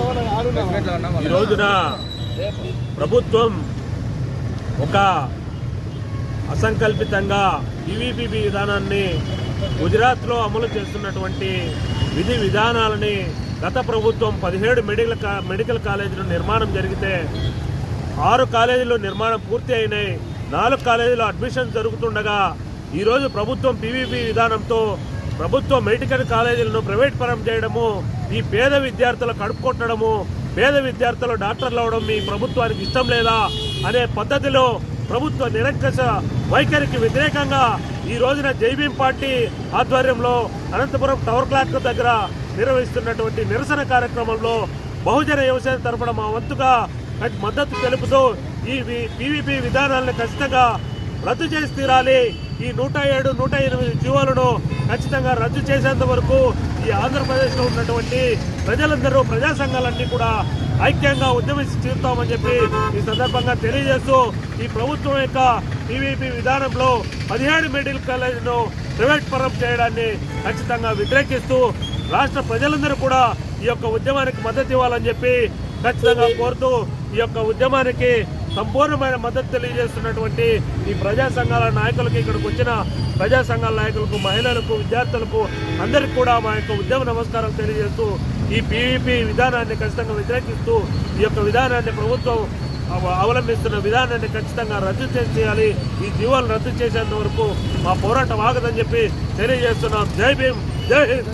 ఈ రోజున ప్రభుత్వం ఒక అసంకల్పితంగా ఈవీపీబీ విధానాన్ని గుజరాత్లో అమలు చేస్తున్నటువంటి విధి విధానాలని గత ప్రభుత్వం పదిహేడు మెడికల్ మెడికల్ కాలేజీలు నిర్మాణం జరిగితే ఆరు కాలేజీలు నిర్మాణం పూర్తి అయినాయి. నాలుగు కాలేజీలో అడ్మిషన్ జరుగుతుండగా ఈరోజు ప్రభుత్వం పీవీపీ విధానంతో ప్రభుత్వ మెడికల్ కాలేజీలను ప్రైవేట్ పరం చేయడము ఈ పేద విద్యార్థులు కడుపుకొట్టడము పేద విద్యార్థులు డాక్టర్లు అవడం మీ ప్రభుత్వానికి ఇష్టం లేదా అనే పద్ధతిలో ప్రభుత్వ నిరంకష వైఖరికి వ్యతిరేకంగా ఈ రోజున జైబీం పార్టీ ఆధ్వర్యంలో అనంతపురం టవర్ క్లాక్ దగ్గర నిర్వహిస్తున్నటువంటి నిరసన కార్యక్రమంలో బహుజన యువసేన తరపున మా వంతుగా మద్దతు తెలుపుతూ ఈ పీవీపీ విధానాలను ఖచ్చితంగా రద్దు చేసి తీరాలి. ఈ నూట ఏడు నూట ఎనిమిది జీవాలను ఖచ్చితంగా రద్దు చేసేంత వరకు ఈ ఆంధ్రప్రదేశ్లో ఉన్నటువంటి ప్రజలందరూ ప్రజా సంఘాలన్నీ కూడా ఐక్యంగా ఉద్యమించి తీరుతామని చెప్పి ఈ సందర్భంగా తెలియజేస్తూ ఈ ప్రభుత్వం యొక్క టీవీపీ విధానంలో పదిహేడు మెడికల్ కాలేజీను ప్రైవేట్ పరం చేయడాన్ని ఖచ్చితంగా వ్యతిరేకిస్తూ రాష్ట్ర ప్రజలందరూ కూడా ఈ యొక్క ఉద్యమానికి మద్దతు ఇవ్వాలని చెప్పి ఖచ్చితంగా కోరుతూ ఈ యొక్క ఉద్యమానికి సంపూర్ణమైన మద్దతు తెలియజేస్తున్నటువంటి ఈ ప్రజా సంఘాల నాయకులకు ఇక్కడికి వచ్చిన ప్రజా సంఘాల నాయకులకు మహిళలకు విద్యార్థులకు అందరికీ కూడా మా యొక్క ఉద్యమ నమస్కారం తెలియజేస్తూ ఈ పీవీపీ విధానాన్ని ఖచ్చితంగా వ్యతిరేకిస్తూ ఈ యొక్క విధానాన్ని ప్రభుత్వం అవలంబిస్తున్న విధానాన్ని ఖచ్చితంగా రద్దు చేయాలి. ఈ జీవాలు రద్దు చేసేంత వరకు మా పోరాటం ఆగదని చెప్పి తెలియజేస్తున్నాం. జై భీమ్! జై హింద్!